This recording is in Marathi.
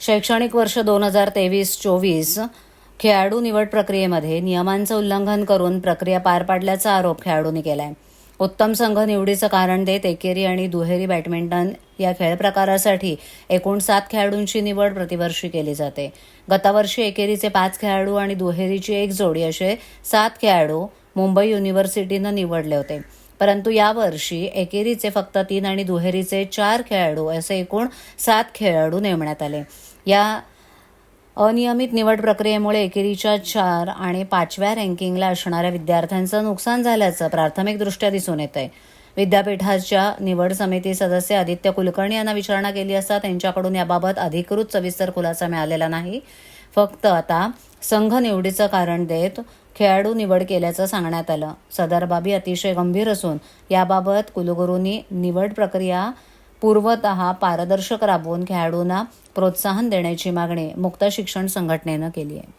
शैक्षणिक वर्ष दोन हजार तेवीस चोवीस खेळाडू निवड प्रक्रियेमध्ये नियमांचं उल्लंघन करून प्रक्रिया पार पाडल्याचा आरोप खेळाडूंनी केलाय. उत्तम संघ निवडीचं कारण देत एकेरी आणि दुहेरी बॅडमिंटन या खेळ प्रकारासाठी एकूण सात खेळाडूंची निवड प्रतिवर्षी केली जाते. गतवर्षी एकेरीचे पाच खेळाडू आणि दुहेरीची एक जोडी असे सात खेळाडू मुंबई युनिव्हर्सिटीनं निवडले होते. परंतु यावर्षी एकेरीचे फक्त तीन आणि दुहेरीचे चार खेळाडू असे एकूण सात खेळाडू नेमण्यात आले. या अनियमित निवड प्रक्रियेमुळे एकेरीच्या चार आणि पाचव्या रँकिंगला असणाऱ्या विद्यार्थ्यांचं नुकसान झाल्याचं प्राथमिकदृष्ट्या दिसून येत आहे विद्यापीठाच्या निवड समिती सदस्य आदित्य कुलकर्णी यांना विचारणा केली असता त्यांच्याकडून याबाबत अधिकृत सविस्तर खुलासा मिळालेला नाही. फक्त आता संघ निवडीचं कारण देत खेळाडू निवड केल्याचं सांगण्यात आलं. सदर बाबी अतिशय गंभीर असून याबाबत कुलगुरूंनी निवड प्रक्रिया पूर्वत पारदर्शक राबवून खेळाडूंना प्रोत्साहन देण्याची मागणी मुक्त शिक्षण संघटनेनं केली आहे.